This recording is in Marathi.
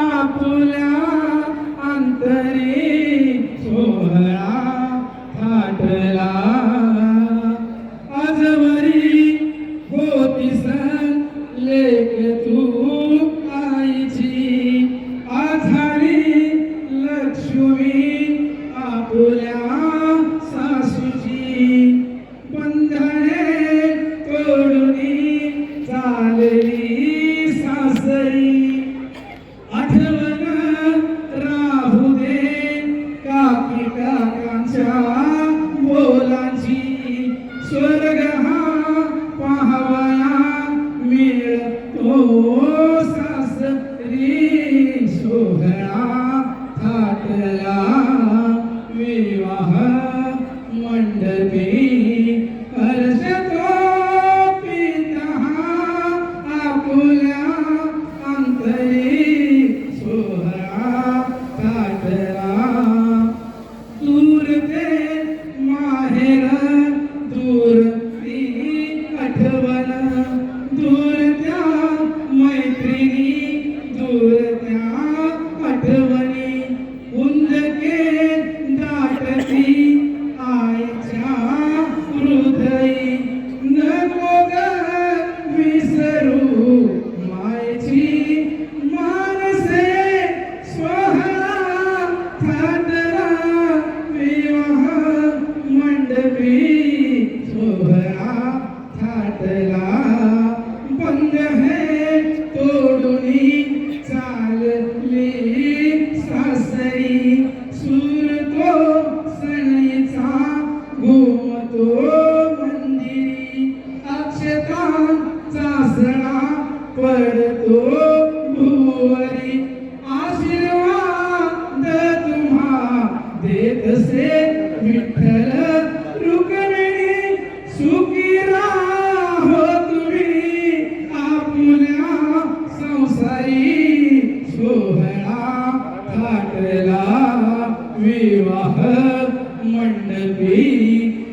आपुल्या अंतरी सोहळा थाटला. आजवरी होती सण लेख तू आईची. आधारी लक्ष्मी आपुल्या सासूची. बंधने तोडूनी चालली. सासरी सोहळा थाटला? विवाह मंडपी हर्षतो पिता आपुल्या अंतरी सोहळा थाटला. दूर ते माहेर दूर ती आठवण दूर ser पडतो भुवरी आशीर्वाद तुम्हा देत से विठ्ठल रुक्मिणी सुखी राहो तुम्ही आपल्या संसारी सोहळा थाटला विवाह मंडळ.